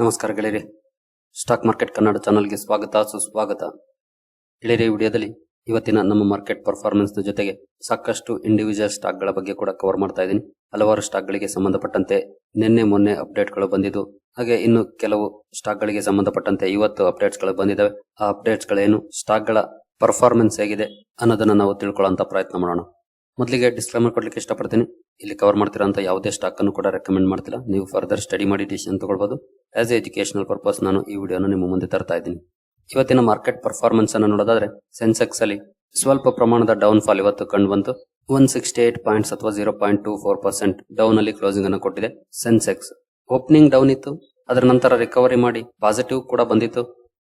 ನಮಸ್ಕಾರ ಗೆಳೆಯರಿ. Stock market Kannada ಚಾನಲ್ಗೆ ಸ್ವಾಗತ, ಸುಸ್ವಾಗತ. ಗೆಳೆಯರಿ ವಿಡಿಯೋದಲ್ಲಿ ಇವತ್ತಿನ ನಮ್ಮ ಮಾರ್ಕೆಟ್ ಪರ್ಫಾರ್ಮೆನ್ಸ್ ಜೊತೆಗೆ ಸಾಕಷ್ಟು ಇಂಡಿವಿಜುವಲ್ ಸ್ಟಾಕ್ಗಳ ಬಗ್ಗೆ ಕೂಡ ಕವರ್ ಮಾಡ್ತಾ ಇದ್ದೀನಿ. ಹಲವಾರು ಸ್ಟಾಕ್ ಗಳಿಗೆ ಸಂಬಂಧಪಟ್ಟಂತೆ ನಿನ್ನೆ, ಮೊನ್ನೆ ಅಪ್ಡೇಟ್ಗಳು ಬಂದಿದ್ದು, ಹಾಗೆ ಇನ್ನು ಕೆಲವು ಸ್ಟಾಕ್ ಗಳಿಗೆ ಸಂಬಂಧಪಟ್ಟಂತೆ ಇವತ್ತು ಅಪ್ಡೇಟ್ಸ್ಗಳು ಬಂದಿದ್ದಾವೆ. ಆ ಅಪ್ಡೇಟ್ಸ್ ಗಳೇನು ಸ್ಟಾಕ್ಗಳ ಪರ್ಫಾರ್ಮೆನ್ಸ್ ಹೇಗಿದೆ ಅನ್ನೋದನ್ನ ನಾವು ತಿಳ್ಕೊಳ್ಳುವಂತ ಪ್ರಯತ್ನ ಮಾಡೋಣ. ಮೊದಲಿಗೆ ಡಿಸ್ಕ್ಲೈಮರ್ ಕೊಡ್ಲಿಕ್ಕೆ ಇಷ್ಟಪಡ್ತೀನಿ. ಇಲ್ಲಿ ಕವರ್ ಮಾಡ್ತಿರೋಂಥ ಯಾವುದೇ ಸ್ಟಾಕ್ ಅನ್ನು ಕೂಡ ರೆಕಮೆಂಡ್ ಮಾಡ್ತಿಲ್ಲ. ನೀವು ಫರ್ದರ್ ಸ್ಟಡಿ ಮಾಡಿ ಡಿಸಿಷನ್ ತಗೊಳ್ಬಹುದು ಆಸ್ ಎ ಎಜುಕೇಶನಲ್ ಪರ್ಪಸ್ ನಾನು ಈ ವಿಡಿಯೋನ ನಿಮ್ಮ ಮುಂದೆ ತರ್ತಾ ಇದ್ದೀನಿ. ಇವತ್ತಿನ ಮಾರ್ಕೆಟ್ ಪರ್ಫಾರ್ಮೆನ್ಸ್ ಅನ್ನು ನೋಡೋದಾದ್ರೆ ಸೆನ್ಸೆಕ್ಸ್ ಅಲ್ಲಿ ಸ್ವಲ್ಪ ಪ್ರಮಾಣದ ಡೌನ್ ಫಾಲ್ ಇವತ್ತು ಕಂಡು ಬಂತು. ಒನ್ ಸಿಕ್ಸ್ಟಿ ಏಟ್ ಪಾಯಿಂಟ್ಸ್ ಅಥವಾ zero point two four percent down ಅಲ್ಲಿ ಕ್ಲೋಸಿಂಗ್ ಅನ್ನು ಕೊಟ್ಟಿದೆ ಸೆನ್ಸೆಕ್ಸ್ ಓಪನಿಂಗ್ ಡೌನ್ ಇತ್ತು. ಅದರ ನಂತರ ರಿಕವರಿ ಮಾಡಿ ಪಾಸಿಟಿವ್ ಕೂಡ ಬಂದಿತ್ತು.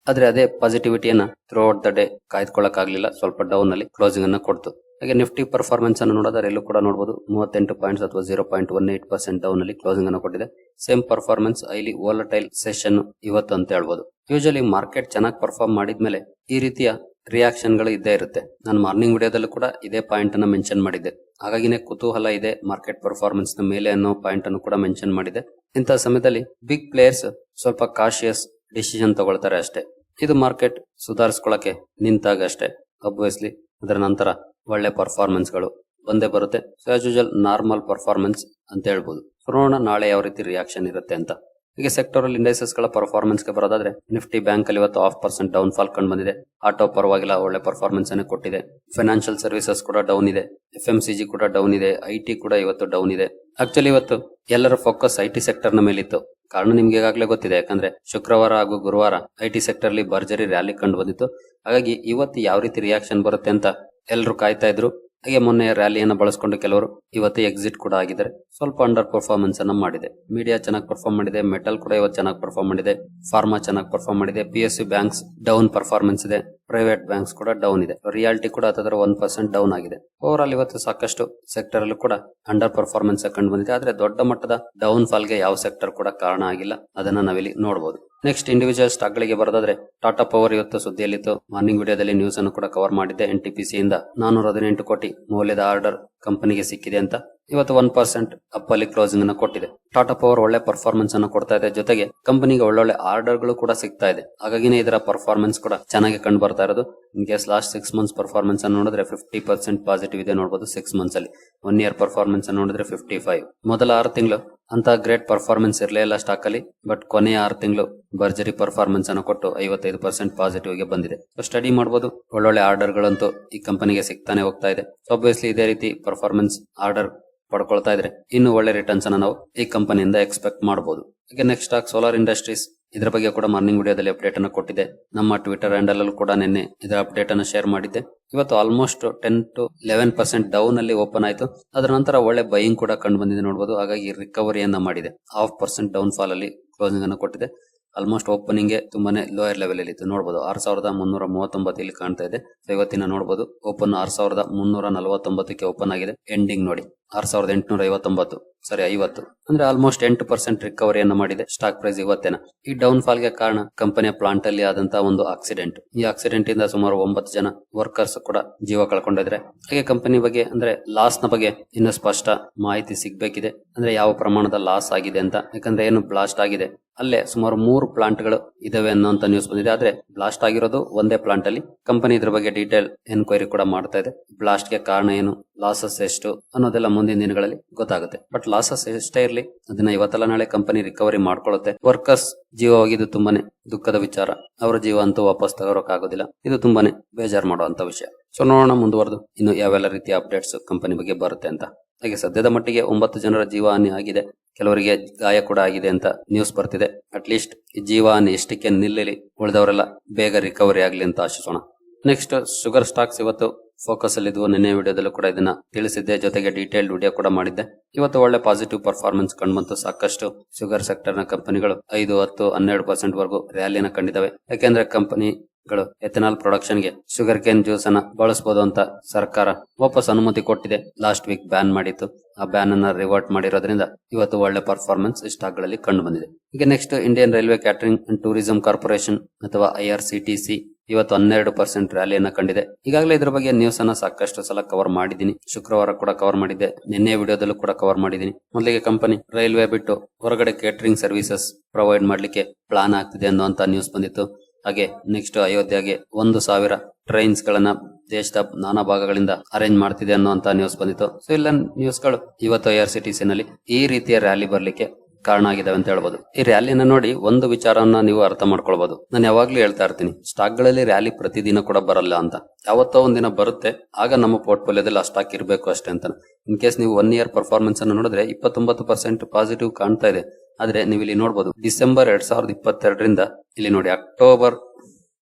ಆದ್ರೆ ಅದೇ ಪಾಸಿಟಿವಿಟಿಯನ್ನ ಥ್ರೂ ಔಟ್ ದ ಡೇ ಕಾಯ್ದುಕೊಳ್ಳಕ್ಕಾಗ್ಲಿಲ್ಲ. ಸ್ವಲ್ಪ ಡೌನ್ ಅಲ್ಲಿ ಕ್ಲೋಸಿಂಗ್ ಅನ್ನ ಕೊಡ್ತು. ಹಾಗೆ ನಿಫ್ಟಿ ಪರ್ಫಾರ್ಮೆನ್ಸ್ ಅನ್ನು ನೋಡಿದ್ರೆ ಎಲ್ಲೂ ಕೂಡ ನೋಡಬಹುದು ಮೂವತ್ತೆಂಟು ಪಾಯಿಂಟ್ಸ್ ಅಥವಾ zero point one eight percent down ಅಲ್ಲಿ ಕ್ಲೋಸಿಂಗ್ ಅನ್ನು ಕೊಟ್ಟಿದೆ. ಸೇಮ್ ಪರ್ಫಾರ್ಮೆನ್ಸ್ ಐಲಿ ವಾಲಟೈಲ್ ಸೆಷನ್ ಇವತ್ತು ಅಂತ ಹೇಳ್ಬೋದು. ಯೂಶಲಿ ಮಾರ್ಕೆಟ್ ಚೆನ್ನಾಗಿ ಪರ್ಫಾರ್ಮ್ ಮಾಡಿದ್ಮೇಲೆ ಈ ರೀತಿಯ ರಿಯಾಕ್ಷನ್ಗಳು ಇದ್ದೇ ಇರುತ್ತೆ. ನಾನು ಮಾರ್ನಿಂಗ್ ವಿಡಿಯೋದಲ್ಲೂ ಕೂಡ ಇದೇ ಪಾಯಿಂಟ್ ಅನ್ನ ಮೆನ್ಷನ್ ಮಾಡಿದ್ದೆ. ಹಾಗಾಗಿನೇ ಕುತೂಹಲ ಇದೆ ಮಾರ್ಕೆಟ್ ಪರ್ಫಾರ್ಮೆನ್ಸ್ನ ಮೇಲೆ ಅನ್ನೋ ಪಾಯಿಂಟ್ ಅನ್ನು ಕೂಡ ಮೆನ್ಷನ್ ಮಾಡಿದೆ. ಇಂತಹ ಸಮಯದಲ್ಲಿ ಬಿಗ್ ಪ್ಲೇಯರ್ಸ್ ಸ್ವಲ್ಪ ಕಾಶಿಯಸ್ ಡಿಸಿಷನ್ ತಗೊಳ್ತಾರೆ ಅಷ್ಟೇ. ಇದು ಮಾರ್ಕೆಟ್ ಸುಧಾರಿಸ್ಕೊಳ್ಳಕ್ಕೆ ನಿಂತಾಗ ಅಷ್ಟೇ. ಅಬ್ವಿಯಸ್ಲಿ ಅದರ ನಂತರ ಒಳ್ಳೆ ಪರ್ಫಾರ್ಮೆನ್ಸ್ಗಳು ಬಂದೇ ಬರುತ್ತೆ. So as usual normal performance ಅಂತ ಹೇಳ್ಬೋದು. ಸೊ ನಾಳೆ ಯಾವ ರೀತಿ ರಿಯಾಕ್ಷನ್ ಇರುತ್ತೆ ಅಂತ. ಈಗ ಸೆಕ್ಟರಲ್ ಇಂಡೈಸಸ್ಗಳ ಪರ್ಫಾರ್ಮೆನ್ಸ್ಗೆ ಬರೋದಾದ್ರೆ ನಿಫ್ಟಿ ಬ್ಯಾಂಕ್ ಅಲ್ಲಿ ಇವತ್ತು ಹಾಫ್ ಪರ್ಸೆಂಟ್ ಡೌನ್ ಫಾಲ್ ಕಂಡು ಬಂದಿದೆ. ಆಟೋ ಪರವಾಗಿಲ್ಲ, ಒಳ್ಳೆ ಪರ್ಫಾರ್ಮೆನ್ಸ್ ಅನ್ನು ಕೊಟ್ಟಿದೆ. ಫೈನಾನ್ಷಿಯಲ್ ಸರ್ವಿಸಸ್ ಕೂಡ ಡೌನ್ ಇದೆ. ಎಫ್ ಎಂ ಸಿ ಜಿ ಕೂಡ ಡೌನ್ ಇದೆ. ಐ ಟಿ ಕೂಡ ಇವತ್ತು ಡೌನ್ ಇದೆ. ಆಕ್ಚುಲಿ ಇವತ್ತು ಎಲ್ಲರ ಫೋಕಸ್ ಐ ಟಿ ಸೆಕ್ಟರ್ನ ಮೇಲಿತ್ತು. ಕಾರಣ ನಿಮ್ಗೆ ಈಗಾಗಲೇ ಗೊತ್ತಿದೆ. ಯಾಕಂದ್ರೆ, ಶುಕ್ರವಾರ ಹಾಗೂ ಗುರುವಾರ ಐ ಟಿ ಸೆಕ್ಟರ್ ಅಲ್ಲಿ ಭರ್ಜರಿ ರ್ಯಾಲಿ ಕಂಡು ಬಂದಿತ್ತು. ಹಾಗಾಗಿ, ಇವತ್ತು ಯಾವ ರೀತಿ ರಿಯಾಕ್ಷನ್ ಬರುತ್ತೆ ಅಂತ ಎಲ್ಲರೂ ಕಾಯ್ತಾ ಇದ್ರು. ಹಾಗೆ ಮೊನ್ನೆ ರ್ಯಾಲಿಯನ್ನು ಬಳಸ್ಕೊಂಡು ಕೆಲವರು ಇವತ್ತು ಎಕ್ಸಿಟ್ ಕೂಡ ಆಗಿದ್ದಾರೆ. ಸ್ವಲ್ಪ ಅಂಡರ್ ಪರ್ಫಾರ್ಮೆನ್ಸ್ ಅನ್ನ ಮಾಡಿದೆ. ಮೀಡಿಯಾ ಚೆನ್ನಾಗಿ ಪರ್ಫಾರ್ಮ್ ಮಾಡಿದೆ. ಮೆಟಲ್ ಕೂಡ ಇವತ್ತು ಚೆನ್ನಾಗಿ ಪರ್ಫಾರ್ಮ್ ಮಾಡಿದೆ. ಫಾರ್ಮಾ ಚೆನ್ನಾಗಿ ಪರ್ಫಾರ್ಮ್ ಮಾಡಿದೆ. P S C banks down performance ಇದೆ. ಪ್ರೈವೇಟ್ ಬ್ಯಾಂಕ್ಸ್ ಕೂಡ ಡೌನ್ ಇದೆ. ರಿಯಾಲಿಟಿ ಕೂಡ ಹತ್ತಿರ ಒನ್ ಪರ್ಸೆಂಟ್ ಡೌನ್ ಆಗಿದೆ. ಓವರ್ ಆಲ್ ಇವತ್ತು ಸಾಕಷ್ಟು ಸೆಕ್ಟರ್ ಅಲ್ಲೂ ಕೂಡ ಅಂಡರ್ ಪರ್ಫಾರ್ಮೆನ್ಸ್ ಕಂಡು ಬಂದಿದೆ. ಆದ್ರೆ ದೊಡ್ಡ ಮಟ್ಟದ ಡೌನ್ ಫಾಲ್ಗೆ ಯಾವ ಸೆಕ್ಟರ್ ಕೂಡ ಕಾರಣ ಆಗಿಲ್ಲ. ಅದನ್ನ ನಾವಿಲ್ಲಿ ನೋಡಬಹುದು ನೆಕ್ಸ್ಟ್ ಇಂಡಿವಿಜುವಲ್ ಸ್ಟಾಕ್ ಗಳಿಗೆ ಬರೋದಾದ್ರೆ ಟಾಟಾ ಪವರ್ ಇವತ್ತು ಸುದ್ದಿಯಲ್ಲಿತ್ತು. ಮಾರ್ನಿಂಗ್ ವಿಡಿಯೋದಲ್ಲಿ ನ್ಯೂಸ್ ಅನ್ನು ಕೂಡ ಕವರ್ ಮಾಡಿದ್ದೆ. ಎನ್ ಟಿ ಪಿ ಸಿ ಇಂದ ನಾನೂರ ಹದಿನೆಂಟು ಕೋಟಿ ಮೌಲ್ಯದ ಆರ್ಡರ್ ಕಂಪನಿಗೆ ಸಿಕ್ಕಿದೆ ಅಂತ. ಇವತ್ತು ಒನ್ ಪರ್ಸೆಂಟ್ ಅಪ್ ಅಲ್ಲಿ ಕ್ಲೋಸಿಂಗ್ ಅನ್ನು ಕೊಟ್ಟಿದೆ. ಟಾಟಾ ಪವರ್ ಒಳ್ಳೆ ಪರ್ಫಾರ್ಮೆನ್ಸ್ ಅನ್ನು ಕೊಡ್ತಾ ಇದೆ. ಜೊತೆಗೆ ಕಂಪನಿಗೆ ಒಳ್ಳೊಳ್ಳೆ ಆರ್ಡರ್ಗಳು ಕೂಡ ಸಿಗ್ತಾ ಇದೆ. ಹಾಗಾಗಿನೇ ಇದರ ಪರ್ಫಾರ್ಮೆನ್ಸ್ ಕೂಡ ಚೆನ್ನಾಗಿ ಕಂಡು ಬರ್ತಾ ಇರೋದು. In case last six months performance ಅನ್ನು ನೋಡಿದ್ರೆ ಫಿಫ್ಟಿ ಪರ್ಸೆಂಟ್ ಪಾಸಿಟಿವ್ ಇದೆ ನೋಡಬಹುದು ಸಿಕ್ಸ್ ಮಂತ್ಸ್ ಅಲ್ಲಿ. ಒನ್ ಇಯರ್ ಪರ್ಫಾರ್ಮೆನ್ಸ್ ಅನ್ನು ನೋಡಿದ್ರೆ ಫಿಫ್ಟಿ ಫೈವ್ ಮೊದಲ ಆರು ತಿಂಗಳು ಅಂತ ಗ್ರೇಟ್ ಪರ್ಫಾರ್ಮೆನ್ಸ್ ಇರಲಿಲ್ಲ ಸ್ಟಾಕ್ ಅಲ್ಲಿ. ಬಟ್ ಕೊನೆಯ ಆರು ತಿಂಗಳು ಭರ್ಜರಿ ಪರ್ಫಾರ್ಮೆನ್ಸ್ ಅನ್ನು ಕೊಟ್ಟು ಐವತ್ತೈದು ಪರ್ಸೆಂಟ್ ಪಾಸಿಟಿವ್ಗೆ ಬಂದಿದೆ. ಸೊ ಸ್ಟಡಿ ಮಾಡಬಹುದು ಒಳ್ಳೊಳ್ಳೆ ಆರ್ಡರ್ ಗಳಂತೂ ಈ ಕಂಪನಿಗೆ ಸಿಗ್ತಾನೆ ಹೋಗ್ತಾ ಇದೆ. ಆಬ್ವಿಯಸ್ಲಿ ಇದೇ ರೀತಿ ಪರ್ಫಾರ್ಮೆನ್ಸ್ ಆರ್ಡರ್ ಪಡ್ಕೊಳ್ತಾ ಇದ್ರೆ ಇನ್ನು ಒಳ್ಳೆ ರಿಟರ್ನ್ಸ್ ಅನ್ನ ನಾವು ಈ ಕಂಪನಿಯಿಂದ ಎಕ್ಸ್ಪೆಕ್ಟ್ ಮಾಡಬಹುದು ಈಗ ನೆಕ್ಸ್ಟ್ ಸ್ಟಾಕ್ ಸೋಲಾರ್ ಇಂಡಸ್ಟ್ರೀಸ್ ಇದರ ಬಗ್ಗೆ ಕೂಡ ಮಾರ್ನಿಂಗ್ ವಿಡಿಯೋದಲ್ಲಿ ಅಪ್ಡೇಟ್ ಅನ್ನು ಕೊಟ್ಟಿದೆ ನಮ್ಮ ಟ್ವಿಟರ್ ಹ್ಯಾಂಡಲ್ ಅಲ್ಲೂ ಕೂಡ ನಿನ್ನೆ ಇದರ ಅಪ್ಡೇಟ್ ಅನ್ನು ಶೇರ್ ಮಾಡಿದ್ದೆ. ಇವತ್ತು almost ten to eleven percent down ಅಲ್ಲಿ ಓಪನ್ ಆಯಿತು. ಅದರ ನಂತರ ಒಳ್ಳೆ ಬೈಯಿಂಗ್ ಕೂಡ ಕಂಡು ಬಂದಿದೆ ನೋಡಬಹುದು ಹಾಗಾಗಿ ರಿಕವರಿಯನ್ನ ಮಾಡಿದೆ. ಹಾಫ್ ಪರ್ಸೆಂಟ್ ಡೌನ್ ಫಾಲ್ ಅಲ್ಲಿ ಕ್ಲೋಸಿಂಗ್ ಅನ್ನು ಕೊಟ್ಟಿದೆ. ಆಲ್ಮೋಸ್ಟ್ ಓಪನಿಂಗ್ ತುಂಬಾನೇ ಲೋಯರ್ ಲೆವೆಲ್ ಅಲ್ಲಿ ಇತ್ತು. ನೋಡಬಹುದು ಆರ್ ಸಾವಿರದ ಮುನ್ನೂರ ಮೂವತ್ತೊಂಬತ್ತು ಇಲ್ಲಿ ಕಾಣ್ತಾ ಇದೆ. ಇವತ್ತಿನ ನೋಡಬಹುದು ಓಪನ್ ಆರ್ ಸಾವಿರದ ಮುನ್ನೂರ ನಲವತ್ತೊಂಬತ್ತಕ್ಕೆ ಓಪನ್ ಆಗಿದೆ. ಎಂಡಿಂಗ್ ನೋಡಿ. ಆರ್ ಸಾವಿರದ ಎಂಟುನೂರ ಐವತ್ತೊಂಬತ್ತು ಸರಿ, ಐವತ್ತು. ಅಂದ್ರೆ ಆಲ್ಮೋಸ್ಟ್ ಎಂಟು ಪರ್ಸೆಂಟ್ ರಿಕವರಿಯನ್ನು ಮಾಡಿದೆ. ಸ್ಟಾಕ್ ಪ್ರೈಸ್ ಇವತ್ತೇನ? ಈ ಡೌನ್ ಫಾಲ್ಗೆ ಕಾರಣ ಕಂಪನಿಯ ಪ್ಲಾಂಟ್ ಅಲ್ಲಿ ಆದಂತಹ ಒಂದು ಆಕ್ಸಿಡೆಂಟ್ ಈ ಆಕ್ಸಿಡೆಂಟ್ ಇಂದ ಸುಮಾರು ಒಂಬತ್ತು ಜನ ವರ್ಕರ್ಸ್ ಕೂಡ ಜೀವ ಕಳ್ಕೊಂಡಿದ್ರೆ. ಹಾಗೆ ಕಂಪನಿ ಬಗ್ಗೆ ಅಂದ್ರೆ ಲಾಸ್ನ ಬಗ್ಗೆ ಇನ್ನೂ ಸ್ಪಷ್ಟ ಮಾಹಿತಿ ಸಿಗ್ಬೇಕಿದೆ. ಅಂದ್ರೆ ಯಾವ ಪ್ರಮಾಣದ ಲಾಸ್ ಆಗಿದೆ ಅಂತ. ಯಾಕಂದ್ರೆ ಏನು ಬ್ಲಾಸ್ಟ್ ಆಗಿದೆ. ಅಲ್ಲೇ ಸುಮಾರು ಮೂರು ಪ್ಲಾಂಟ್ಗಳು ಇದಾವೆ ಅನ್ನೋಂತ ನ್ಯೂಸ್ ಬಂದಿದೆ. ಆದ್ರೆ ಬ್ಲಾಸ್ಟ್ ಆಗಿರೋದು ಒಂದೇ ಪ್ಲಾಂಟ್ ಅಲ್ಲಿ. ಕಂಪನಿ ಇದ್ರ ಬಗ್ಗೆ ಡೀಟೇಲ್ ಎನ್ಕ್ವೈರಿ ಕೂಡ ಮಾಡ್ತಾ ಇದೆ. ಬ್ಲಾಸ್ಟ್ಗೆ ಕಾರಣ ಏನು? ಲಾಸಸ್ ಎಷ್ಟು ಅನ್ನೋದೆಲ್ಲ ಮುಂದಿನ ದಿನಗಳಲ್ಲಿ ಗೊತ್ತಾಗುತ್ತೆ. ಬಟ್ ಲಾಸಸ್ ಎಷ್ಟೇ ಇರಲಿ, ಅದನ್ನ ಇವತ್ತಲ್ಲ ನಾಳೆ ಕಂಪನಿ ರಿಕವರಿ ಮಾಡ್ಕೊಳ್ಳುತ್ತೆ. ವರ್ಕರ್ಸ್ ಜೀವ ಹೋಗಿದ್ದು ತುಂಬಾನೇ ದುಃಖದ ವಿಚಾರ. ಅವರ ಜೀವ ಅಂತೂ ವಾಪಸ್ ತಗೋರಕ್ಕಾಗೋದಿಲ್ಲ ಇದು ತುಂಬಾನೇ ಬೇಜಾರು ಮಾಡುವಂತ ವಿಷಯ. ಸೊ ನೋಡೋಣ ಮುಂದುವರೆದು. ಇನ್ನು ಯಾವೆಲ್ಲ ರೀತಿಯ ಅಪ್ಡೇಟ್ಸ್ ಕಂಪನಿ ಬಗ್ಗೆ ಬರುತ್ತೆ ಅಂತ. ಹಾಗೆ ಸದ್ಯದ ಮಟ್ಟಿಗೆ ಒಂಬತ್ತು ಜನರ ಜೀವಹಾನಿ ಆಗಿದೆ. ಕೆಲವರಿಗೆ ಗಾಯ ಕೂಡ ಆಗಿದೆ ಅಂತ ನ್ಯೂಸ್ ಬರ್ತಿದೆ. ಅಟ್ ಲೀಸ್ಟ್ ಜೀವಹಾನಿ ಎಷ್ಟಕ್ಕೆ ನಿಲ್ಲಲಿ ಉಳಿದವರೆಲ್ಲ ಬೇಗ ರಿಕವರಿ ಆಗ್ಲಿ ಅಂತ ಆಶಿಸೋಣ. ನೆಕ್ಸ್ಟ್ ಶುಗರ್ ಸ್ಟಾಕ್ಸ್ ಇವತ್ತು ಫೋಕಸ್ ಅಲ್ಲಿ ಇದ್ವು ನಿನ್ನೆ ವಿಡಿಯೋದಲ್ಲೂ ಕೂಡ ಇದನ್ನ ತಿಳಿಸಿದ್ದೆ. ಜೊತೆಗೆ ಡೀಟೇಲ್ಡ್ ವಿಡಿಯೋ ಕೂಡ ಮಾಡಿದ್ದೆ. ಇವತ್ತು ಒಳ್ಳೆ ಪಾಸಿಟಿವ್ ಪರ್ಫಾರ್ಮೆನ್ಸ್ ಕಂಡುಬಂತು. ಸಾಕಷ್ಟು ಶುಗರ್ ಸೆಕ್ಟರ್ನ ಕಂಪನಿಗಳು ಐದು, ಹತ್ತು, ಹನ್ನೆರಡು ಪರ್ಸೆಂಟ್ ವರೆಗೂ ರ್ಯಾಲಿನ ಕಂಡಿದ್ದಾವೆ ಯಾಕೆಂದ್ರೆ ಕಂಪನಿಗಳು ಎಥೆನಾಲ್ ಪ್ರೊಡಕ್ಷನ್ಗೆ ಶುಗರ್ ಕೇನ್ ಜ್ಯೂಸ್ ಅನ್ನ ಬಳಸಬಹುದು ಅಂತ ಸರ್ಕಾರ ವಾಪಸ್ ಅನುಮತಿ ಕೊಟ್ಟಿದೆ. ಲಾಸ್ಟ್ ವೀಕ್ ಬ್ಯಾನ್ ಮಾಡಿತ್ತು. ಆ ಬ್ಯಾನ್ ಅನ್ನ ರಿವರ್ಟ್ ಮಾಡಿರೋದ್ರಿಂದ ಇವತ್ತು ಒಳ್ಳೆ ಪರ್ಫಾರ್ಮೆನ್ಸ್ ಸ್ಟಾಕ್ಗಳಲ್ಲಿ ಕಂಡು ಬಂದಿದೆ. ಈಗ next Indian railway catering and tourism corporation ಅಥವಾ I R C T C ಇವತ್ತು ಹನ್ನೆರಡು ಪರ್ಸೆಂಟ್ ರ್ಯಾಲಿಯನ್ನ ಕಂಡಿದೆ. ಈಗಾಗಲೇ ಇದರ ಬಗ್ಗೆ ನ್ಯೂಸ್ ಅನ್ನ ಸಾಕಷ್ಟು ಸಲ ಕವರ್ ಮಾಡಿದ್ದೀನಿ. ಶುಕ್ರವಾರ ಕೂಡ ಕವರ್ ಮಾಡಿದ್ದೆ. ನಿನ್ನೆ ವಿಡಿಯೋದಲ್ಲೂ ಕೂಡ ಕವರ್ ಮಾಡಿದ್ದೀನಿ. ಮೊದಲಿಗೆ ಕಂಪನಿ ರೈಲ್ವೆ ಬಿಟ್ಟು ಹೊರಗಡೆ ಕೇಟರಿಂಗ್ ಸರ್ವಿಸಸ್ ಪ್ರೊವೈಡ್ ಮಾಡಲಿಕ್ಕೆ ಪ್ಲಾನ್ ಆಗ್ತಿದೆ ಅನ್ನುವಂತ ನ್ಯೂಸ್ ಬಂದಿತ್ತು. ಹಾಗೆ ನೆಕ್ಸ್ಟ್ ಅಯೋಧ್ಯೆಗೆ ಒಂದು ಸಾವಿರ ಟ್ರೈನ್ಸ್ ಗಳನ್ನ ದೇಶದ ನಾನಾ ಭಾಗಗಳಿಂದ ಅರೇಂಜ್ ಮಾಡ್ತಿದೆ ಅನ್ನುವಂತ ನ್ಯೂಸ್ ಬಂದಿತ್ತು. ಸೊ ಇಲ್ಲ ನ್ಯೂಸ್ಗಳು ಇವತ್ತು ಐಆರ್ ಸಿ ನಲ್ಲಿ ಈ ರೀತಿಯ ರ್ಯಾಲಿ ಬರ್ಲಿಕ್ಕೆ ಕಾರಣ ಆಗಿದಾವೆ ಅಂತ ಹೇಳ್ಬೋದು. ಈ ರ್ಯಾಲಿನ ನೋಡಿ ಒಂದು ವಿಚಾರವನ್ನ ನೀವು ಅರ್ಥ ಮಾಡ್ಕೊಳ್ಬಹುದು ನಾನು ಯಾವಾಗ್ಲೂ ಹೇಳ್ತಾ ಇರ್ತೀನಿ ಸ್ಟಾಕ್ಗಳಲ್ಲಿ ರ್ಯಾಲಿ ಪ್ರತಿದಿನ ಕೂಡ ಬರಲ್ಲ ಅಂತ. ಯಾವತ್ತೋ ಒಂದಿನ ಬರುತ್ತೆ, ಆಗ ನಮ್ಮ ಪೋರ್ಟ್ಫೋಲಿಯೋದಲ್ಲಿ ಆ ಸ್ಟಾಕ್ ಇರಬೇಕು ಅಷ್ಟೇ ಅಂತ ಇನ್ ಕೇಸ್ ನೀವು ಒನ್ ಇಯರ್ ಪರ್ಫಾರ್ಮೆನ್ಸ್ ಅನ್ನು ನೋಡಿದ್ರೆ ಇಪ್ಪತ್ತೊಂಬತ್ತು ಪರ್ಸೆಂಟ್ ಪಾಸಿಟಿವ್ ಕಾಣ್ತಾ ಇದೆ. ಆದ್ರೆ ನೀವು ಇಲ್ಲಿ ನೋಡಬಹುದು ಡಿಸೆಂಬರ್ ಎರಡ್ ಸಾವಿರದ ಇಪ್ಪತ್ತೆರಡರಿಂದ ಇಲ್ಲಿ ನೋಡಿ ಅಕ್ಟೋಬರ್,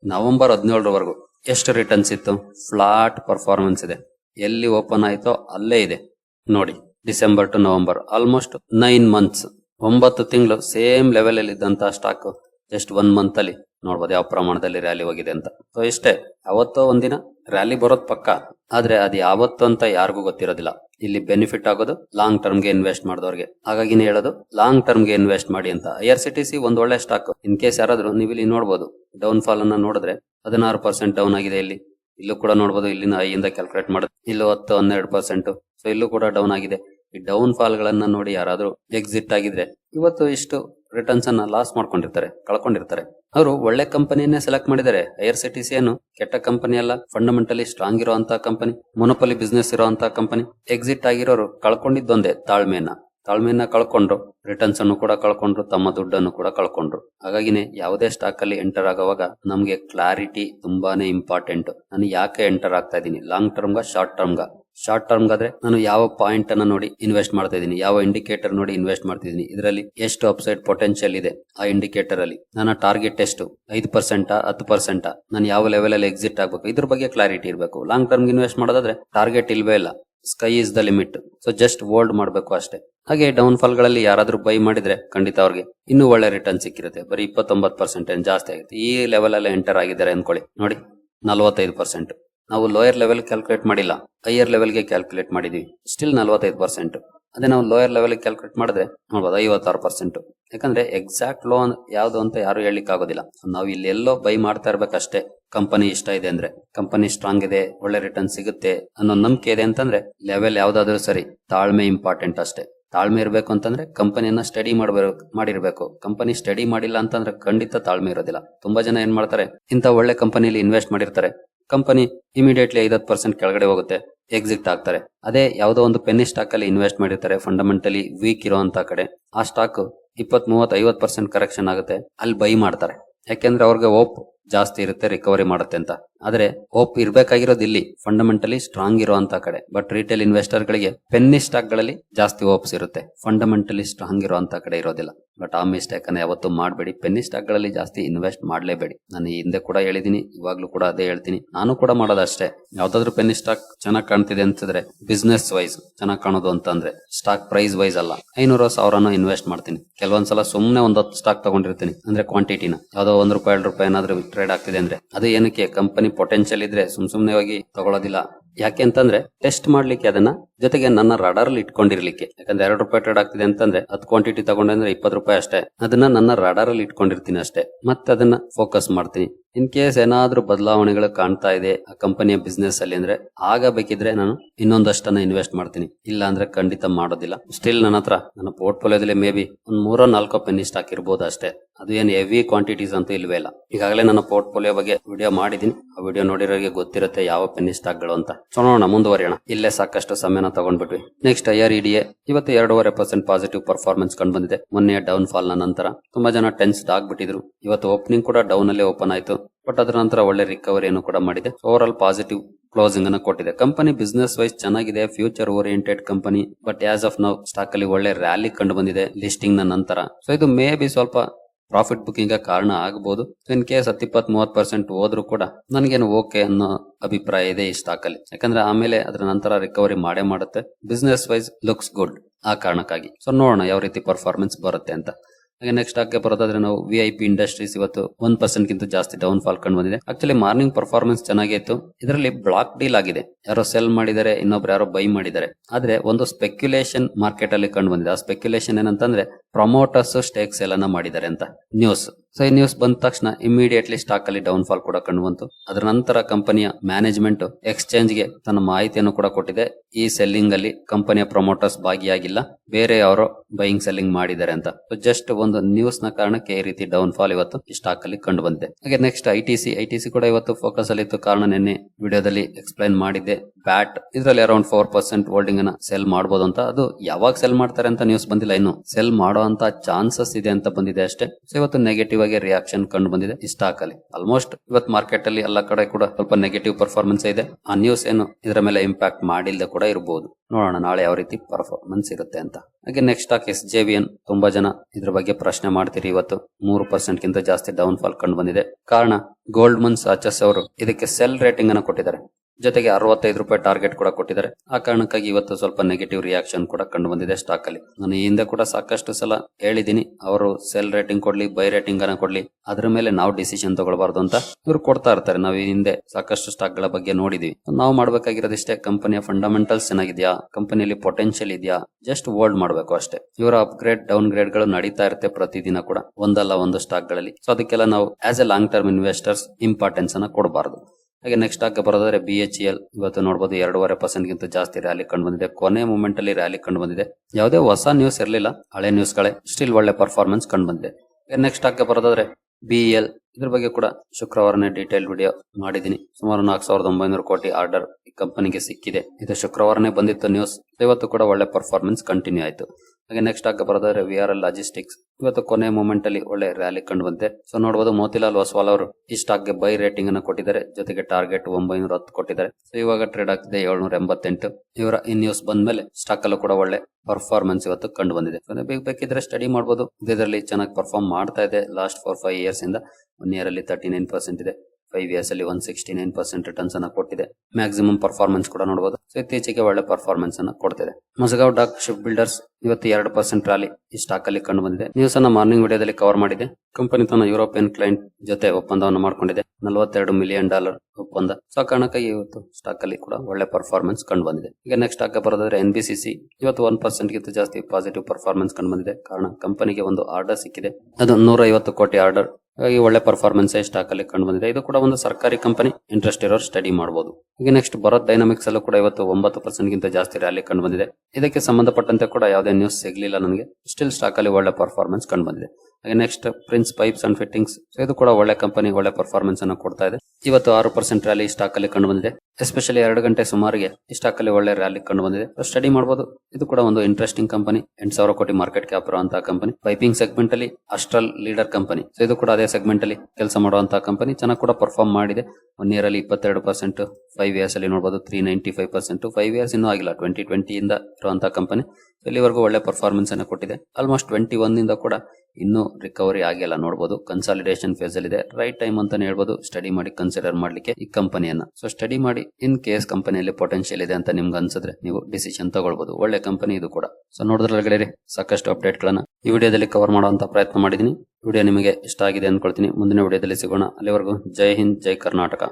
ನವೆಂಬರ್ ಹದಿನೇಳರವರೆಗೂ ಎಷ್ಟು ರಿಟರ್ನ್ಸ್ ಇತ್ತು? ಫ್ಲಾಟ್ ಪರ್ಫಾರ್ಮೆನ್ಸ್ ಇದೆ. ಎಲ್ಲಿ ಓಪನ್ ಆಯ್ತೋ ಅಲ್ಲೇ ಇದೆ. ನೋಡಿ, December to November almost nine months ಒಂಬತ್ತು ತಿಂಗಳು ಸೇಮ್ ಲೆವೆಲ್ ಅಲ್ಲಿ ಇದ್ದಂತಹ ಸ್ಟಾಕ್ ಜಸ್ಟ್ ಒನ್ ಮಂತ್ ಅಲ್ಲಿ ನೋಡ್ಬೋದು ಯಾವ ಪ್ರಮಾಣದಲ್ಲಿ ರ್ಯಾಲಿ ಹೋಗಿದೆ ಅಂತ. ಸೊ ಇಷ್ಟೇ. ಅವತ್ತೋ ಒಂದಿನ ರ್ಯಾಲಿ ಬರೋದ್ ಪಕ್ಕ. ಆದ್ರೆ ಅದು ಯಾವತ್ತು ಅಂತ ಯಾರಿಗೂ ಗೊತ್ತಿರೋದಿಲ್ಲ. ಇಲ್ಲಿ ಬೆನಿಫಿಟ್ ಆಗೋದು ಲಾಂಗ್ ಟರ್ಮ್ಗೆ ಇನ್ವೆಸ್ಟ್ ಮಾಡಿದವ್ರಿಗೆ. ಹಾಗಾಗಿ ಹೇಳೋದು ಲಾಂಗ್ ಟರ್ಮ್ಗೆ ಇನ್ವೆಸ್ಟ್ ಮಾಡಿ ಅಂತ. I R C T C ಒಂದ್ ಒಳ್ಳೆ ಸ್ಟಾಕ್ ಇನ್ ಕೇಸ್ ಯಾರಾದ್ರೂ ನೀವು ಇಲ್ಲಿ ನೋಡಬಹುದು ಡೌನ್ ಫಾಲ್ ಅನ್ನ ನೋಡಿದ್ರೆ ಹದಿನಾರು ಪರ್ಸೆಂಟ್ ಡೌನ್ ಆಗಿದೆ ಇಲ್ಲಿ. ಇಲ್ಲೂ ಕೂಡ ನೋಡಬಹುದು ಇಲ್ಲಿನ ಐಯಿಂದ ಕ್ಯಾಲ್ಕುಲೇಟ್ ಮಾಡೋದು ಇಲ್ಲೂ ಹತ್ತು ಹನ್ನೆರಡು ಪರ್ಸೆಂಟ್ ಸೊ ಇಲ್ಲೂ ಕೂಡ ಡೌನ್ ಆಗಿದೆ. ಈ ಡೌನ್ ಫಾಲ್ ಗಳನ್ನ ನೋಡಿ ಯಾರಾದ್ರೂ ಎಕ್ಸಿಟ್ ಆಗಿದ್ರೆ ಇವತ್ತು ಇಷ್ಟು ರಿಟರ್ನ್ಸ್ ಅನ್ನ ಲಾಸ್ ಮಾಡ್ಕೊಂಡಿರ್ತಾರೆ, ಕಳ್ಕೊಂಡಿರ್ತಾರೆ. ಅವರು ಒಳ್ಳೆ ಕಂಪನಿಯನ್ನೇ ಸೆಲೆಕ್ಟ್ ಮಾಡಿದ್ದಾರೆ. I R C T C ಏನು ಕೆಟ್ಟ ಕಂಪನಿ ಅಲ್ಲ ಫಂಡಮೆಂಟಲಿ ಸ್ಟ್ರಾಂಗ್ ಇರುವಂತ ಕಂಪನಿ ಮೊನೊಪಲಿ ಬಿಸ್ನೆಸ್ ಇರುವಂತಹ ಕಂಪನಿ ಎಕ್ಸಿಟ್ ಆಗಿರೋರು ಕಳ್ಕೊಂಡಿದ್ದೊಂದೇ ತಾಳ್ಮೆಯನ್ನ. ತಾಳ್ಮೆಯನ್ನ ಕಳ್ಕೊಂಡ್ರು ರಿಟರ್ನ್ಸ್ ಅನ್ನು ಕೂಡ ಕಳ್ಕೊಂಡ್ರು, ತಮ್ಮ ದುಡ್ಡನ್ನು ಕೂಡ ಕಳ್ಕೊಂಡ್ರು. ಹಾಗಾಗಿನೇ ಯಾವುದೇ ಸ್ಟಾಕ್ ಅಲ್ಲಿ ಎಂಟರ್ ಆಗುವಾಗ ನಮಗೆ ಕ್ಲಾರಿಟಿ ತುಂಬಾನೇ ಇಂಪಾರ್ಟೆಂಟ್ ನಾನು ಯಾಕೆ ಎಂಟರ್ ಆಗ್ತಾ ಇದ್ದೀನಿ? ಲಾಂಗ್ ಟರ್ಮ್ಗ ಶಾರ್ಟ್ ಟರ್ಮ್ಗ ಶಾರ್ಟ್ ಟರ್ಮ್ ಆದ್ರೆ ನಾನು ಯಾವ ಪಾಯಿಂಟ್ ಅನ್ನ ನೋಡಿ ಇನ್ವೆಸ್ಟ್ ಮಾಡ್ತಾ ಇದ್ದೀನಿ, ಯಾವ ಇಂಡಿಕೇಟರ್ ನೋಡಿ ಇನ್ವೆಸ್ಟ್ ಮಾಡ್ತಿದ್ದೀನಿ ಇದರಲ್ಲಿ ಎಷ್ಟು ಅಪ್ಸೈಡ್ ಪೊಟೆನ್ಶಿಯಲ್ ಇದೆ ಆ ಇಂಡಿಕೇಟರ್ ಅಲ್ಲಿ. ನನ್ನ ಟಾರ್ಗೆಟ್ ಎಷ್ಟು? ಐದು ಪರ್ಸೆಂಟ್ ಹತ್ತು ಪರ್ಸೆಂಟ್ ನಾನು ಯಾವ ಲೆವೆಲ್ ಅಲ್ಲಿ ಎಕ್ಸಿಟ್ ಆಗ್ಬೇಕು? ಇದ್ರ ಬಗ್ಗೆ ಕ್ಲಾರಿಟಿ ಇರಬೇಕು. ಲಾಂಗ್ ಟರ್ಮ್ ಇನ್ವೆಸ್ಟ್ ಮಾಡೋದಾದ್ರೆ ಟಾರ್ಗೆಟ್ ಇಲ್ವೇ ಇಲ್ಲ. Sky is the limit so just hold ಮಾಡಬೇಕು ಅಷ್ಟೇ. ಹಾಗೆ ಡೌನ್ ಫಾಲ್ಗಳಲ್ಲಿ ಯಾರಾದ್ರೂ ಬೈ ಮಾಡಿದ್ರೆ ಖಂಡಿತ ಅವ್ರಿಗೆ ಇನ್ನೂ ಒಳ್ಳೆ ರಿಟರ್ನ್ ಸಿಕ್ಕಿರುತ್ತೆ. ಬರೀ ಇಪ್ಪತ್ತೊಂಬತ್ತು ಪರ್ಸೆಂಟ್ ಜಾಸ್ತಿ ಆಗುತ್ತೆ. ಈ ಲೆವೆಲ್ ಅಲ್ಲಿ ಎಂಟರ್ ಆಗಿದ್ದಾರೆ ಅನ್ಕೊಳ್ಳಿ. ನೋಡಿ, ನಲವತ್ತೈದು ಪರ್ಸೆಂಟ್ ನಾವು ಲೋಯರ್ ಲೆವೆಲ್ ಕ್ಯಾಲ್ಕುಲೇಟ್ ಮಾಡಿಲ್ಲ ಹೈಯರ್ ಲೆವೆಲ್ಗೆ ಕ್ಯಾಲ್ಕುಲೇಟ್ ಮಾಡಿದೀವಿ. ಸ್ಟಿಲ್ ನಲವತ್ತೈದು ಪರ್ಸೆಂಟ್ ಅದೇ ನಾವು ಲೋಯರ್ ಲೆವೆಲ್ ಕ್ಯಾಲ್ಕುಲೇಟ್ ಮಾಡಿದ್ರೆ ನೋಡ್ಬೋದು ಐವತ್ತಾರು ಪರ್ಸೆಂಟ್ ಯಾಕಂದ್ರೆ ಎಕ್ಸಾಕ್ಟ್ ಲೋನ್ ಯಾವ್ದು ಅಂತ ಯಾರು ಹೇಳಲಿಕ್ಕೆ ಆಗೋದಿಲ್ಲ ನಾವು ಇಲ್ಲಿ ಎಲ್ಲೋ ಬೈ ಮಾಡ್ತಾ ಇರ್ಬೇಕಷ್ಟೇ. ಕಂಪನಿ ಇಷ್ಟ ಇದೆ ಅಂದ್ರೆ ಕಂಪನಿ ಸ್ಟ್ರಾಂಗ್ ಇದೆ, ಒಳ್ಳೆ ರಿಟರ್ನ್ ಸಿಗುತ್ತೆ ಅನ್ನೋ ನಂಬಿಕೆ ಇದೆ ಅಂತಂದ್ರೆ ಲೆವೆಲ್ ಯಾವ್ದಾದ್ರು ಸರಿ, ತಾಳ್ಮೆ ಇಂಪಾರ್ಟೆಂಟ್ ಅಷ್ಟೇ. ತಾಳ್ಮೆ ಇರಬೇಕು ಅಂತಂದ್ರೆ ಕಂಪನಿಯನ್ನ ಸ್ಟಡಿ ಮಾಡ್ಬೇಕು ಮಾಡಿರ್ಬೇಕು. ಕಂಪನಿ ಸ್ಟಡಿ ಮಾಡಿಲ್ಲ ಅಂತಂದ್ರೆ ಖಂಡಿತ ತಾಳ್ಮೆ ಇರೋದಿಲ್ಲ. ತುಂಬಾ ಜನ ಏನ್ ಮಾಡ್ತಾರೆ, ಇಂಥ ಒಳ್ಳೆ ಕಂಪನಿಲಿ ಇನ್ವೆಸ್ಟ್ ಮಾಡಿರ್ತಾರೆ. ಕಂಪನಿ ಇಮಿಡಿಯೇಟ್ಲಿ ಐದತ್ತು ಪರ್ಸೆಂಟ್ ಕೆಳಗಡೆ ಹೋಗುತ್ತೆ, ಎಕ್ಸಿಟ್ ಆಗ್ತಾರೆ. ಅದೇ ಯಾವುದೋ ಒಂದು ಪೆನ್ನಿ ಸ್ಟಾಕ್ ಅಲ್ಲಿ ಇನ್ವೆಸ್ಟ್ ಮಾಡಿರ್ತಾರೆ ಫಂಡಮೆಂಟಲಿ ವೀಕ್ ಇರುವಂತ ಕಡೆ. ಆ ಸ್ಟಾಕ್ ಇಪ್ಪತ್ ಮೂವತ್ ಐವತ್ ಪರ್ಸೆಂಟ್ ಕರೆಕ್ಷನ್ ಆಗುತ್ತೆ, ಅಲ್ಲಿ ಬೈ ಮಾಡ್ತಾರೆ. ಯಾಕೆಂದ್ರೆ ಅವ್ರಿಗೆ ಓಪ್ ಜಾಸ್ತಿ ಇರುತ್ತೆ ರಿಕವರಿ ಮಾಡುತ್ತೆ ಅಂತ. ಆದ್ರೆ ಹೋಪ್ ಇರ್ಬೇಕಾಗಿರೋದು ಇಲ್ಲಿ ಫಂಡಮೆಂಟಲಿ ಸ್ಟ್ರಾಂಗ್ ಇರುವಂತ ಕಡೆ. ಬಟ್ ರಿಟೇಲ್ ಇನ್ವೆಸ್ಟರ್ ಗಳಿಗೆ ಪೆನ್ನಿ ಸ್ಟಾಕ್ಗಳಲ್ಲಿ ಜಾಸ್ತಿ ಹೋಪ್ಸ್ ಇರುತ್ತೆ. ಫಂಡಮೆಂಟಲಿ ಸ್ಟ್ರಾಂಗ್ ಇರುವಂತ ಕಡೆ ಇರೋದಿಲ್ಲ. ಬಟ್ ಆ ಮಿಸ್ಟೇಕ್ ಅನ್ನ ಯಾವತ್ತು ಮಾಡಬೇಡಿ. ಪೆನ್ನಿ ಸ್ಟಾಕ್ಗಳಲ್ಲಿ ಜಾಸ್ತಿ ಇನ್ವೆಸ್ಟ್ ಮಾಡಲೇಬೇಡಿ. ನಾನು ಹಿಂದೆ ಕೂಡ ಹೇಳಿದೀನಿ, ಇವಾಗ್ಲೂ ಕೂಡ ಅದೇ ಹೇಳ್ತೀನಿ. ನಾನು ಕೂಡ ಮಾಡೋದಷ್ಟೇ. ಯಾವ್ದಾದ್ರು ಪೆನ್ನಿ ಸ್ಟಾಕ್ ಚೆನ್ನಾಗಿ ಕಾಣ್ತಿದೆ ಅಂತಂದ್ರೆ ಬಿಸ್ನೆಸ್ ವೈಸ್ ಚೆನ್ನಾಗಿ ಕಾಣೋದು ಅಂತಂದ್ರೆ ಸ್ಟಾಕ್ ಪ್ರೈಸ್ ವೈಸ್ ಅಲ್ಲ. ಐನೂರು ಸಾವಿರನ ಇನ್ವೆಸ್ಟ್ ಮಾಡ್ತೀನಿ. ಕೆಲವೊಂದ್ಸಲ ಸುಮ್ನೆ ಒಂದ್ ಸ್ಟಾಕ್ ತಗೊಂಡಿರ್ತೀನಿ. ಅಂದ್ರೆ ಕ್ವಾಂಟಿಟಿನ ಯಾವ್ದೋ ಒಂದ್ ರೂಪಾಯಿ, ಎರಡು ರೂಪಾಯಿ ಏನಾದ್ರು ಟ್ರೇಡ್ ಆಗ್ತಿದೆ ಅಂದ್ರೆ. ಅದು ಏನಕ್ಕೆ? ಕಂಪನಿ ಪೊಟೆನ್ಶಿಯಲ್ ಇದ್ರೆ ಸುಮ್ ಸುಮ್ನೆ ಹೋಗಿ ತಗೊಳ್ಳೋದಿಲ್ಲ ಯಾಕೆ ಅಂತಂದ್ರೆ ಟೆಸ್ಟ್ ಮಾಡ್ಲಿಕ್ಕೆ ಅದನ್ನ ಜೊತೆಗೆ ನನ್ನ ರಡಾರ್ ಅಲ್ಲಿ ಇಟ್ಕೊಂಡಿರ್ಲಿಕ್ಕೆ. ಯಾಕಂದ್ರೆ ಎರಡು ರೂಪಾಯಿ ಟ್ರೇಡ್ ಆಗ್ತಿದೆ ಅಂತಂದ್ರೆ ಹತ್ತು ಕ್ವಾಂಟಿಟಿ ತಗೊಂಡ್ರೆ ಇಪ್ಪತ್ತು ರೂಪಾಯಿ ಅಷ್ಟೇ. ಅದನ್ನ ನನ್ನ ರಡಾರ್ ಅಲ್ಲಿ ಇಟ್ಕೊಂಡಿರ್ತೀನಿ ಅಷ್ಟೇ. ಮತ್ತೆ ಅದನ್ನ ಫೋಕಸ್ ಮಾಡ್ತೀನಿ. ಇನ್ ಕೇಸ್ ಏನಾದ್ರೂ ಬದಲಾವಣೆಗಳು ಕಾಣ್ತಾ ಇದೆ ಆ ಕಂಪನಿಯ ಬಿಸ್ನೆಸ್ ಅಲ್ಲಿ ಅಂದ್ರೆ ಆಗ ಬೇಕಿದ್ರೆ ನಾನು ಇನ್ನೊಂದಷ್ಟನ್ನ ಇನ್ವೆಸ್ಟ್ ಮಾಡ್ತೀನಿ. ಇಲ್ಲ ಅಂದ್ರೆ ಖಂಡಿತ ಮಾಡೋದಿಲ್ಲ. ಸ್ಟಿಲ್ ನನ್ನ ಹತ್ರ, ನನ್ನ ಪೋರ್ಟ್ಫೋಲಿಯೋದಲ್ಲಿ ಮೇ ಬಿ ಒಂದ್ ಮೂರೋ ನಾಲ್ಕೋ ಪೆನ್ನಿ ಸ್ಟಾಕ್ ಇರ್ಬೋದು ಅಷ್ಟೇ. ಅದು ಏನು ಹೆವಿ ಕ್ವಾಂಟಿಟೀಸ್ ಅಂತ ಇಲ್ವೇ ಇಲ್ಲ. ಈಗಾಗಲೇ ನನ್ನ ಪೋರ್ಟ್ಫೋಲಿಯೋ ಬಗ್ಗೆ ವಿಡಿಯೋ ಮಾಡಿದೀನಿ ಆ ವಿಡಿಯೋ ನೋಡಿರೋರಿಗೆ ಗೊತ್ತಿರುತ್ತೆ ಯಾವ ಪೆನ್ನಿ ಸ್ಟಾಕ್ಗಳು ಅಂತ. ಸೊ ನೋಡೋಣ, ಮುಂದುವರಿಯೋಣ. ಇಲ್ಲೇ ಸಾಕಷ್ಟು ಸಮಯನ ತಗೊಂಡ್ಬಿಟ್ವಿ. Next I R R E D A ಇವತ್ತು ಎರಡೂವರೆ ಪರ್ಸೆಂಟ್ ಪಾಸಿಟಿವ್ ಪರ್ಫಾರ್ಮೆನ್ಸ್ ಕಂಡು ಬಂದಿದೆ. ಮೊನ್ನೆ ಡೌನ್ ಫಾಲ್ನ ನಂತರ. ತುಂಬಾ ಜನ ಟೆನ್ಸ್ಡ್ ಆಗ್ಬಿಟ್ಟಿದ್ರು ಇವತ್ತು ಓಪನಿಂಗ್ ಕೂಡ ಡೌನ್ ಅಲ್ಲೇ ಓಪನ್ ಆಯ್ತು. ಬಟ್ ಅದರ ನಂತರ ಒಳ್ಳೆ ರಿಕವರಿಯನ್ನು ಕೂಡ ಮಾಡಿದೆ. ಓವರ್ ಆಲ್ ಪಾಸಿಟಿವ್ ಕ್ಲೋಸಿಂಗ್ ಅನ್ನು ಕೊಟ್ಟಿದೆ. ಕಂಪನಿ ಬಿಸ್ನೆಸ್ ವೈಸ್ ಚೆನ್ನಾಗಿದೆ. Future oriented company but as of now stock ಅಲ್ಲಿ ಒಳ್ಳೆ ರ್ಯಾಲಿ ಕಂಡು ಬಂದಿದೆ. ಲಿಸ್ಟಿಂಗ್ ನಂತರ. ಸೊ ಇದು ಮೇ ಬಿ ಸ್ವಲ್ಪ ಪ್ರಾಫಿಟ್ ಬುಕ್ಕಿಂಗ್ ಕಾರಣ ಆಗಬಹುದು ಇನ್ ಕೇಸ್ ಹತ್ತಿಪ್ಪತ್ ಮೂವತ್ ಪರ್ಸೆಂಟ್ ಹೋದ್ರು ಕೂಡ ನನಗೇನು ಓಕೆ ಅನ್ನೋ ಅಭಿಪ್ರಾಯ ಇದೆ ಈ ಸ್ಟಾಕ್ ಅಲ್ಲಿ. ಯಾಕಂದ್ರೆ ಆಮೇಲೆ ಅದರ ನಂತರ ರಿಕವರಿ ಮಾಡೇ ಮಾಡುತ್ತೆ. ಬಿಸ್ನೆಸ್ ವೈಸ್ ಲುಕ್ಸ್ ಗುಡ್ ಆ ಕಾರಣಕ್ಕಾಗಿ. ಸೊ ನೋಡೋಣ ಯಾವ ರೀತಿ ಪರ್ಫಾರ್ಮೆನ್ಸ್ ಬರುತ್ತೆ ಅಂತ. ಹಾಗೆ ನೆಕ್ಸ್ಟ್ ಹಾಕಿ ಬರೋದಾದ್ರೆ ನಾವು ವಿ ಐ ಪಿ ಇಂಡಸ್ಟ್ರೀಸ್ ಇವತ್ತು ಒಂದ್ ಪರ್ಸೆಂಟ್ ಗಿಂತ ಜಾಸ್ತಿ ಡೌನ್ ಫಾಲ್ ಕಂಡು ಬಂದಿದೆ. ಆಕ್ಚುಲಿ ಮಾರ್ನಿಂಗ್ ಪರ್ಫಾರ್ಮೆನ್ಸ್ ಚೆನ್ನಾಗಿತ್ತು ಇದರಲ್ಲಿ ಬ್ಲಾಕ್ ಡೀಲ್ ಆಗಿದೆ. ಯಾರೋ ಸೆಲ್ ಮಾಡಿದರೆ ಇನ್ನೊಬ್ರು ಯಾರೋ ಬೈ ಮಾಡಿದ್ದಾರೆ. ಆದ್ರೆ ಒಂದು ಸ್ಪೆಕ್ಯುಲೇಷನ್ ಮಾರ್ಕೆಟ್ ಅಲ್ಲಿ ಕಂಡು ಬಂದಿದೆ. ಆ ಸ್ಪೆಕ್ಯುಲೇಷನ್ ಏನಂತಂದ್ರೆ ಪ್ರಮೋಟರ್ಸ್ ಸ್ಟೇಕ್ ಸೆಲ್ ಅನ್ನ ಮಾಡಿದ್ದಾರೆ ಅಂತ. ನ್ಯೂಸ್ ಸೊ ಈ ನ್ಯೂಸ್ ಬಂದ ತಕ್ಷಣ ಇಮಿಡಿಯೇಟ್ಲಿ ಸ್ಟಾಕ್ ಅಲ್ಲಿ ಡೌನ್ ಫಾಲ್ ಕೂಡ ಕಂಡು ಬಂತು. ಅದರ ನಂತರ ಕಂಪನಿಯ ಮ್ಯಾನೇಜ್ಮೆಂಟ್ ಎಕ್ಸ್ಚೇಂಜ್ಗೆ ತನ್ನ ಮಾಹಿತಿಯನ್ನು ಕೂಡ ಕೊಟ್ಟಿದೆ. ಈ ಸೆಲ್ಲಿಂಗ್ ಅಲ್ಲಿ ಕಂಪನಿಯ ಪ್ರಮೋಟರ್ಸ್ ಭಾಗಿಯಾಗಿಲ್ಲ. ಬೇರೆ ಅವರು ಬೈಯಿಂಗ್ ಸೆಲ್ಲಿಂಗ್ ಮಾಡಿದ್ದಾರೆ ಅಂತ. ಜಸ್ಟ್ ಒಂದು ನ್ಯೂಸ್ನ ಕಾರಣಕ್ಕೆ ಈ ರೀತಿ ಡೌನ್ ಫಾಲ್ ಇವತ್ತು ಈ ಸ್ಟಾಕ್ ಅಲ್ಲಿ ಕಂಡು ಬಂದಿದೆ. ಹಾಗೆ next I T C I T C ಕೂಡ ಇವತ್ತು ಫೋಕಸ್ ಅಲ್ಲಿ ಇತ್ತು ಕಾರಣ ನಿನ್ನೆ ವಿಡಿಯೋದಲ್ಲಿ ಎಕ್ಸ್ಪ್ಲೈನ್ ಮಾಡಿದ್ದೆ. ಬ್ಯಾಟ್ ಇದರಲ್ಲಿ ಅರೌಂಡ್ ಫೋರ್ ಪರ್ಸೆಂಟ್ ಹೋಲ್ಡಿಂಗ್ ಅನ್ನ ಸೆಲ್ ಮಾಡಬಹುದು ಅಂತ. ಅದು ಯಾವಾಗ ಸೆಲ್ ಮಾಡ್ತಾರೆ ಅಂತ ನ್ಯೂಸ್ ಬಂದಿಲ್ಲ ಇನ್ನು. ಸೆಲ್ ಮಾಡೋ ಅಂತ ಚಾನ್ಸಸ್ ಇದೆ ಅಂತ ಬಂದಿದೆ ಅಷ್ಟೇ. ಸೊ ಇವತ್ತು ನೆಗೆಟಿವ್ ಆಗಿ ರಿಯಾಕ್ಷನ್ ಕಂಡು ಬಂದಿದೆ ಈ ಸ್ಟಾಕ್ ಅಲ್ಲಿ. ಆಲ್ಮೋಸ್ಟ್ ಇವತ್ತು ಮಾರ್ಕೆಟ್ ಅಲ್ಲಿ ಎಲ್ಲ ಕಡೆ ಕೂಡ ಸ್ವಲ್ಪ ನೆಗೆಟಿವ್ ಪರ್ಫಾರ್ಮೆನ್ಸ್ ಇದೆ. ಆ ನ್ಯೂಸ್ ಏನು ಇದರ ಮೇಲೆ ಇಂಪ್ಯಾಕ್ಟ್ ಮಾಡಿಲ್ಲದೆ ಕೂಡ ಇರಬಹುದು ನೋಡೋಣ ನಾಳೆ ಯಾವ ರೀತಿ ಪರ್ಫಾರ್ಮೆನ್ಸ್ ಇರುತ್ತೆ ಅಂತ. ಹಾಗೆ next stock S J V N ತುಂಬಾ ಜನ ಇದ್ರ ಬಗ್ಗೆ ಪ್ರಶ್ನೆ ಮಾಡ್ತೀರಿ ಇವತ್ತು. ಮೂರು ಪರ್ಸೆಂಟ್ ಗಿಂತ ಜಾಸ್ತಿ ಡೌನ್ ಫಾಲ್ ಕಂಡು ಬಂದಿದೆ. ಕಾರಣ ಗೋಲ್ಡ್ ಮನ್ ಸಾಚಸ್ ಅವರು ಇದಕ್ಕೆ ಸೆಲ್ ರೇಟಿಂಗ್ ಅನ್ನು ಕೊಟ್ಟಿದ್ದಾರೆ. ಜೊತೆಗೆ ಅರವತ್ತೈದು ರೂಪಾಯಿ ಟಾರ್ಗೆಟ್ ಕೂಡ ಕೊಟ್ಟಿದ್ದಾರೆ. ಆ ಕಾರಣಕ್ಕಾಗಿ ಇವತ್ತು ಸ್ವಲ್ಪ ನೆಗೆಟಿವ್ ರಿಯಾಕ್ಷನ್ ಕೂಡ ಕಂಡು ಬಂದಿದೆ ಸ್ಟಾಕ್ ಅಲ್ಲಿ. ನಾನು ಈ ಹಿಂದೆ ಕೂಡ ಸಾಕಷ್ಟು ಸಲ ಹೇಳಿದೀನಿ ಅವರು ಸೆಲ್ ರೇಟಿಂಗ್ ಕೊಡ್ಲಿ ಬೈ ರೇಟಿಂಗ್ ಅನ್ನ ಕೊಡ್ಲಿ, ಅದ್ರ ಮೇಲೆ ನಾವು ಡಿಸಿಷನ್ ತಗೊಳ್ಬಾರ್ದು ಅಂತ ಇವ್ರು ಕೊಡ್ತಾ ಇರ್ತಾರೆ. ನಾವು ಈ ಹಿಂದೆ ಸಾಕಷ್ಟು ಸ್ಟಾಕ್ಗಳ ಬಗ್ಗೆ ನೋಡಿದೀವಿ. ನಾವು ಮಾಡ್ಬೇಕಾಗಿರೋದಿಷ್ಟೇ ಕಂಪನಿಯ ಫಂಡಮೆಂಟಲ್ಸ್ ಚೆನ್ನಾಗಿದ್ಯಾ ಕಂಪನಿಯಲ್ಲಿ ಪೊಟೆನ್ಶಿಯಲ್ ಇದೆಯಾ ಜಸ್ಟ್ ಹೋಲ್ಡ್ ಮಾಡಬೇಕು ಅಷ್ಟೇ. ಇವರ ಅಪ್ಗ್ರೇಡ್ ಡೌನ್ ಗ್ರೇಡ್ಗಳು ನಡೀತಾ ಇರುತ್ತೆ ಪ್ರತಿದಿನ ಕೂಡ, ಒಂದಲ್ಲ ಒಂದು ಸ್ಟಾಕ್ಗಳಲ್ಲಿ. ಸೊ ಅದಕ್ಕೆಲ್ಲ ನಾವು as a long term investors importance ಅನ್ನ ಕೊಡಬಾರದು. ಹಾಗೆ ನೆಕ್ಸ್ಟ್ ಹಾಕಿ ಬರೋದಾದ್ರೆ ಬಿ ಎಚ್ ಎಲ್ ಇವತ್ತು ನೋಡಬಹುದು ಎರಡೂವರೆ ಪರ್ಸೆಂಟ್ ಗಿಂತ ಜಾಸ್ತಿ ರ್ಯಾಲಿ ಕಂಡು ಬಂದಿದೆ. ಕೊನೆ ಮೂಮೆಂಟ್ ಅಲ್ಲಿ ರ್ಯಾಲಿ ಕಂಡು ಬಂದಿದೆ. ಯಾವುದೇ ಹೊಸ ನ್ಯೂಸ್ ಇರಲಿಲ್ಲ, ಹಳೆ ನ್ಯೂಸ್ ಗಳೇ ಸ್ಟಿಲ್ ಒಳ್ಳೆ ಪರ್ಫಾರ್ಮೆನ್ಸ್ ಕಂಡು ಬಂದಿದೆ. ನೆಕ್ಸ್ಟ್ ಹಾಕಿ ಬರೋದಾದ್ರೆ ಬಿ ಎಲ್ ಇದ್ರ ಬಗ್ಗೆ ಕೂಡ ಶುಕ್ರವಾರನೇ ಡೀಟೇಲ್ ವಿಡಿಯೋ ಮಾಡಿದೀನಿ ಸುಮಾರು ನಾಲ್ಕು ಸಾವಿರದ ಒಂಬೈನೂರು ಕೋಟಿ ಆರ್ಡರ್ ಈ ಕಂಪನಿಗೆ ಸಿಕ್ಕಿದೆ. ಇದು ಶುಕ್ರವಾರನೇ ಬಂದಿತ್ತು ನ್ಯೂಸ್ ಇವತ್ತು ಕೂಡ ಒಳ್ಳೆ ಪರ್ಫಾರ್ಮೆನ್ಸ್ ಕಂಟಿನ್ಯೂ ಆಯ್ತು. ಹಾಗೆ ನೆಕ್ಸ್ಟ್ ಆಗ ಬರೋದಾದ್ರೆ ವಿ ಆರ್ ಎಲ್ ಲಾಜಿಸ್ಟಿಕ್ಸ್ ಇವತ್ತು ಕೊನೆ ಮೂಮೆಂಟ್ ಅಲ್ಲಿ ಒಳ್ಳೆ ರ್ಯಾಲಿ ಕಂಡು ಬಂತೆ ಸೊ ನೋಡಬಹುದು ಮೋತಿಲಾಲ್ ಒಸ್ವಾಲ್ ಅವರು ಈ ಸ್ಟಾಕ್ಗೆ ಬೈ ರೇಟಿಂಗ್ ಅನ್ನು ಕೊಟ್ಟಿದ್ದಾರೆ. ಜೊತೆಗೆ ಟಾರ್ಗೆಟ್ ಒಂಬೈನೂರ ಹತ್ತು ಕೊಟ್ಟಿದ್ದಾರೆ. ಸೊ ಇವಾಗ ಟ್ರೇಡ್ ಆಗ್ತಿದೆ ಏಳ್ನೂರ ಎಂಬತ್ತೆಂಟು ಇವರ ಈ ನ್ಯೂಸ್ ಬಂದ್ಮೇಲೆ ಸ್ಟಾಕ್ ಅಲ್ಲೂ ಕೂಡ ಒಳ್ಳೆ ಪರ್ಫಾರ್ಮೆನ್ಸ್ ಇವತ್ತು ಕಂಡು ಬಂದಿದೆ ಬೇಗ ಬೇಕಿದ್ರೆ ಸ್ಟಡಿ ಮಾಡಬಹುದು ಇದರಲ್ಲಿ ಚೆನ್ನಾಗಿ ಪರ್ಫಾರ್ಮ್ ಮಾಡ್ತಾ ಇದೆ ಲಾಸ್ಟ್ ಫೋರ್ ಫೈವ್ ಇಯರ್ಸ್ ಇಂದ. ಒನ್ ಇಯರ್ ಅಲ್ಲಿ ತರ್ಟಿ ನೈನ್ ಪರ್ಸೆಂಟ್ ಇದೆ. ಫೈವ್ ಇಯರ್ಸ್ ಅಲ್ಲಿ one sixty nine percent returns ಅನ್ನ ಕೊಟ್ಟಿದೆ. ಮ್ಯಾಕ್ಸಿಮಮ್ ಪರ್ಫಾರ್ಮೆನ್ಸ್ ಕೂಡ ನೋಡಬಹುದು ಸೊ ಇತ್ತೀಚೆಗೆ ಒಳ್ಳೆ ಪರ್ಫಾರ್ಮೆನ್ಸ್ ಅನ್ನ ಕೊಡ್ತಿದೆ. ಮಸಗಾವ್ ಡಾಕ್ ಶಿಪ್ ಬಿಲ್ಡರ್ಸ್ ಇವತ್ತು ಎರಡು ಪರ್ಸೆಂಟ್ ರ್ಯಾಲಿ ಈ ಸ್ಟಾಕ್ ಅಲ್ಲಿ ಕಂಡು ಬಂದಿದೆ. ನ್ಯೂಸ್ ಅನ್ನ ಮಾರ್ನಿಂಗ್ ವಿಡಿಯೋದಲ್ಲಿ ಕವರ್ ಮಾಡಿದೆ. ಕಂಪನಿ ತನ್ನ ಯುರೋಪಿಯನ್ ಕ್ಲೈಂಟ್ ಜೊತೆ ಒಪ್ಪಂದವನ್ನು ಮಾಡಿಕೊಂಡಿದೆ. ನಲವತ್ತೆರಡು ಮಿಲಿಯನ್ ಡಾಲರ್ ಒಪ್ಪಂದ. ಸೊ ಕಾರಣಕ್ಕಾಗಿ ಇವತ್ತು ಸ್ಟಾಕ್ ಅಲ್ಲಿ ಕೂಡ ಒಳ್ಳೆ ಪರ್ಫಾರ್ಮೆನ್ಸ್ ಕಂಡು ಬಂದಿದೆ. ಈಗ ನೆಕ್ಸ್ಟ್ ಸ್ಟಾಕ್ ಬರೋದಾದ್ರೆ ಎನ್ ಬಿ ಸಿ ಇವತ್ತು ಒನ್ ಪರ್ಸೆಂಟ್ ಗಿಂತ ಜಾಸ್ತಿ ಪಾಸಿಟಿವ್ ಪರ್ಫಾರ್ಮೆನ್ಸ್ ಕಂಡು ಬಂದಿದೆ. ಕಾರಣ ಕಂಪನಿಗೆ ಒಂದು ಆರ್ಡರ್ ಸಿಕ್ಕಿದೆ. ಅದು ನೂರ ಕೋಟಿ ಆರ್ಡರ್ ಹಾಗಾಗಿ ಒಳ್ಳೆ ಪರ್ಫಾರ್ಮೆನ್ಸ್ ಸ್ಟಾಕ್ ಅಲ್ಲಿ ಕಂಡು ಬಂದಿದೆ. ಇದು ಕೂಡ ಒಂದು ಸರ್ಕಾರಿ ಕಂಪನಿ ಇಂಟ್ರೆಸ್ಟ್ ಇರೋರು ಸ್ಟಡಿ ಮಾಡಬಹುದು ಈಗ ನೆಕ್ಸ್ಟ್ ಭರತ್ ಡೈನಾಮಿಕ್ಸ್ ಅಲ್ಲೂ ಕೂಡ ಇವತ್ತು ಒಂಬತ್ತು ಪರ್ಸೆಂಟ್ ಗಿಂತ ಜಾಸ್ತಿ ರ್ಯಾಲಿ ಕಂಡು ಬಂದಿದೆ. ಇದಕ್ಕೆ ಸಂಬಂಧಪಟ್ಟಂತೆ ಕೂಡ ಯಾವುದೇ ನ್ಯೂಸ್ ಸಿಗಲಿಲ್ಲ ನನಗೆ. ಸ್ಟಿಲ್ ಸ್ಟಾಕ್ ಅಲ್ಲಿ ಒಳ್ಳೆ ಪರ್ಫಾರ್ಮೆನ್ಸ್ ಕಂಡು ಬಂದಿದೆ. ಹಾಗೆ next Prince Pipes and Fittings ಇದು ಕೂಡ ಒಳ್ಳೆ ಕಂಪನಿ ಒಳ್ಳೆ ಪರ್ಫಾರ್ಮೆನ್ಸ್ ಅನ್ನು ಕೊಡ್ತಾ ಇದೆ. ಇವತ್ತು ಆರು ಪರ್ಸೆಂಟ್ ರ್ಯಾಲಿ ಸ್ಟಾಕ್ ಅಲ್ಲಿ ಕಂಡು ಬಂದಿದೆ ಎಸ್ಪೆಷಲಿ ಎರಡು ಗಂಟೆ ಸುಮಾರಿಗೆ ಈ ಸ್ಟಾಕ್ ಅಲ್ಲಿ ಒಳ್ಳೆ ರ್ಯಾಲಿ ಕಂಡು ಬಂದಿದೆ ಸ್ಟಡಿ ಮಾಡಬಹುದು ಇದು ಕೂಡ ಒಂದು ಇಂಟ್ರೆಸ್ಟಿಂಗ್ ಕಂಪನಿ ಎಂಟು ಸಾವಿರ ಕೋಟಿ ಮಾರ್ಕೆಟ್ ಕ್ಯಾಪ್ ಇರುವಂತಹ ಕಂಪನಿ ಪೈಪಿಂಗ್ ಸೆಗ್ಮೆಂಟ್ ಅಲ್ಲಿ ಅಸ್ಟ್ರಲ್ ಲೀಡರ್ ಕಂಪನಿ ಸೊ ಇದು ಕೂಡ ಅದೇ ಸೆಗ್ಮೆಂಟ್ ಅಲ್ಲಿ ಕೆಲಸ ಮಾಡುವಂತಹ ಕಂಪನಿ ಚೆನ್ನಾಗಿ ಕೂಡ ಪರ್ಫಾರ್ಮ್ ಮಾಡಿದೆ. ಒನ್ ಇಯರ್ ಅಲ್ಲಿ ಇಪ್ಪತ್ತೆರಡು ಪರ್ಸೆಂಟ್ ಫೈವ್ ಇಯರ್ಸ್ ಅಲ್ಲಿ ನೋಡಬಹುದು three ninety five percent five years ಇನ್ನೂ ಆಗಿಲ್ಲ. ಟ್ವೆಂಟಿ ಟ್ವೆಂಟಿ ಇಂದ ಇರುವಂತಹ ಕಂಪನಿ ಇಲ್ಲಿವರೆಗೂ ಒಳ್ಳೆ ಪರ್ಫಾರ್ಮೆನ್ಸ್ ಅನ್ನು ಕೊಟ್ಟಿದೆ. ಆಲ್ಮೋಸ್ಟ್ ಟ್ವೆಂಟಿ ಒನ್ ಇಂದ ಕೂಡ ಇನ್ನೂ ರಿಕವರಿ ಆಗಿಲ್ಲ ನೋಡಬಹುದು ಕನ್ಸಾಲಿಡೇಷನ್ ಫೇಸ್ ಅಲ್ಲಿ ಇದೆ ರೈಟ್ ಟೈಮ್ ಅಂತಾನೆ ಹೇಳ್ಬೋದು. ಸ್ಟಡಿ ಮಾಡಿ ಕನ್ಸಿಡರ್ ಮಾಡ್ಲಿಕ್ಕೆ ಈ ಕಂಪನಿಯನ್ನ ಸೊ ಸ್ಟಡಿ ಮಾಡಿ ಇನ್ ಕೇಸ್ ಕಂಪನಿಯಲ್ಲಿ ಪೊಟೆನ್ಶಿಯಲ್ ಇದೆ ಅಂತ ನಿಮ್ಗೆ ಅನ್ಸಿದ್ರೆ ನೀವು ಡಿಸಿಷನ್ ತಗೊಳ್ಬಹುದು ಒಳ್ಳೆ ಕಂಪನಿ ಇದು ಕೂಡ. ಸೊ ನೋಡಿದ್ರೆ ಸಾಕಷ್ಟು ಅಪ್ಡೇಟ್ ಗಳನ್ನ ಈ ವಿಡಿಯೋದಲ್ಲಿ ಕವರ್ ಮಾಡುವಂತ ಪ್ರಯತ್ನ ಮಾಡಿದೀನಿ ವಿಡಿಯೋ ನಿಮಗೆ ಇಷ್ಟ ಆಗಿದೆ ಅನ್ಕೊಳ್ತೀನಿ. ಮುಂದಿನ ವಿಡಿಯೋದಲ್ಲಿ ಸಿಗೋಣ. ಅಲ್ಲಿವರೆಗೂ ಜೈ ಹಿಂದ್, ಜೈ ಕರ್ನಾಟಕ.